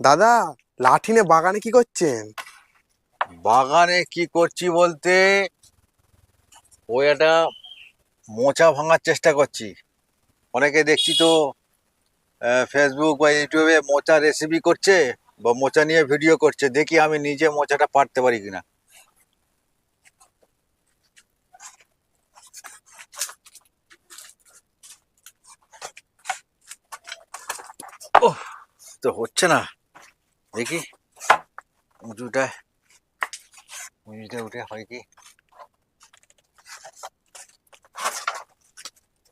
দাদা, লাঠিনে বাগানে কি করছেন? বাগানে কি করছি বলতে ওই একটা মোচা ভাঙার চেষ্টা করছি। অনেকে দেখছি তো ফেসবুক বা ইউটিউবে মোচা রেসিপি করছে বা মোচা নিয়ে ভিডিও করছে, দেখি আমি নিজে মোচাটা পারতে পারি কিনা। তো হচ্ছে না। দেখি। উঁচুটা উঁচুটা উঠে হয় কি?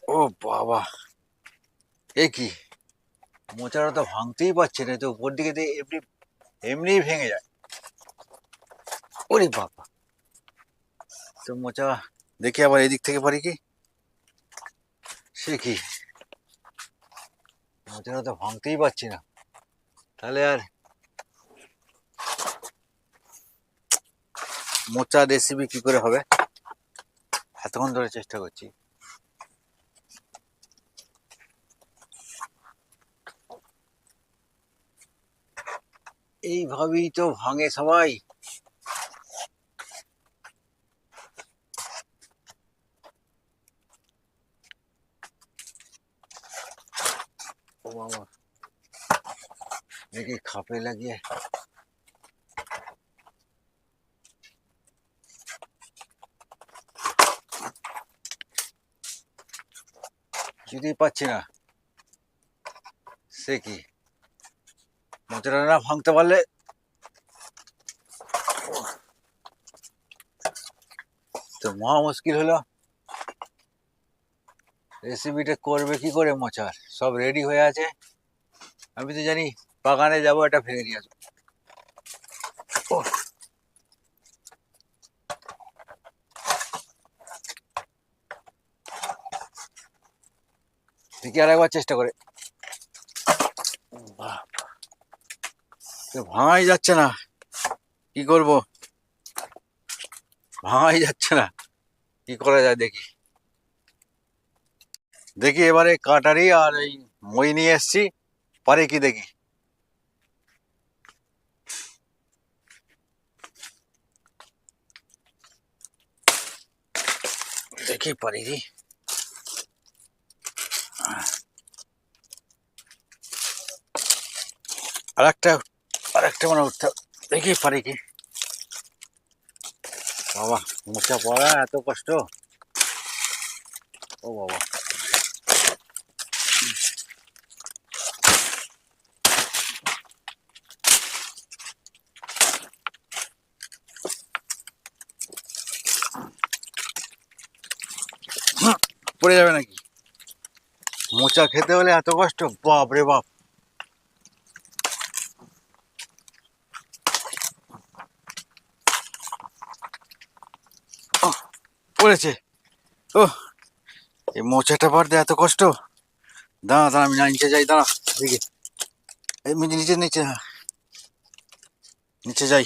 ও বাবা। এ কি? মোচাটা তো ভাঙতেই পারছে না, তো উপর দিকে দিয়ে এমনি এমনিই ভেঙে যায়। ওরে বাবা। তো মোচা, দেখি আবার এদিক থেকে পারি কি? সে কি? মোচাটা তো ভাঙতেই পারছি না। তাহলে আর মোচা রেসিপি কি করে হবে? এতক্ষণ ধরে চেষ্টা করছি। এইভাবেই তো ভাঙে সবাই। ও দেখি খাপে লাগিয়ে কিছুতেই পাচ্ছি না। সে কি? মোচাটা না ভাঙতে পারলে? তো মহা মুশকিল হলো। রেসিপিটা করবে কি করে মোচার? সব রেডি হয়ে আছে। আমি তো জানি বাগানে যাব এটা ভেঙে নিয়ে আসব। দেখি আর একবার চেষ্টা করে? ভাঙাই যাচ্ছে না। কি করব? ভাঙাই যাচ্ছে না। কি করা যায় দেখি। দেখি এবারে কাটারি আর এই মই নিয়ে এসছি। পারে কি দেখি? দেখি পারি আর একটা আর একটা মানে উঠতে দেখি পারি কি। বাবা মোচা পড়া এত কষ্ট। ও বাবা। পড়ে যাবে নাকি? মোচা খেতে হলে এত কষ্ট? বাপ। রে বাপ পড়েছে। ও এই মোচাটা পারতে এত কষ্ট? দাঁড়া দাঁড়া, আমি নিচে যাই, দাঁড়া দেখি এই নিচে নিচে হ্যাঁ। নিচে যাই।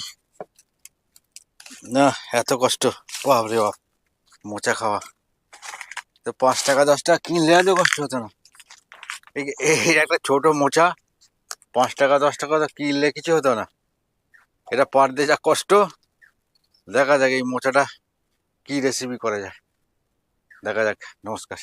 না, এত কষ্ট। বাপ রে বাপ, মোচা খাওয়া। তো পাঁচ টাকা, দশ টাকা কিনলে তো কষ্ট হতো না। এই একটা ছোট মোচা, পাঁচ টাকা, দশ টাকা তো কিনলে কিছু হতো না। এটা পারতে যা কষ্ট, দেখা যাক এই মোচাটা কি রেসিপি করা যায়। দেখা যাক, নমস্কার।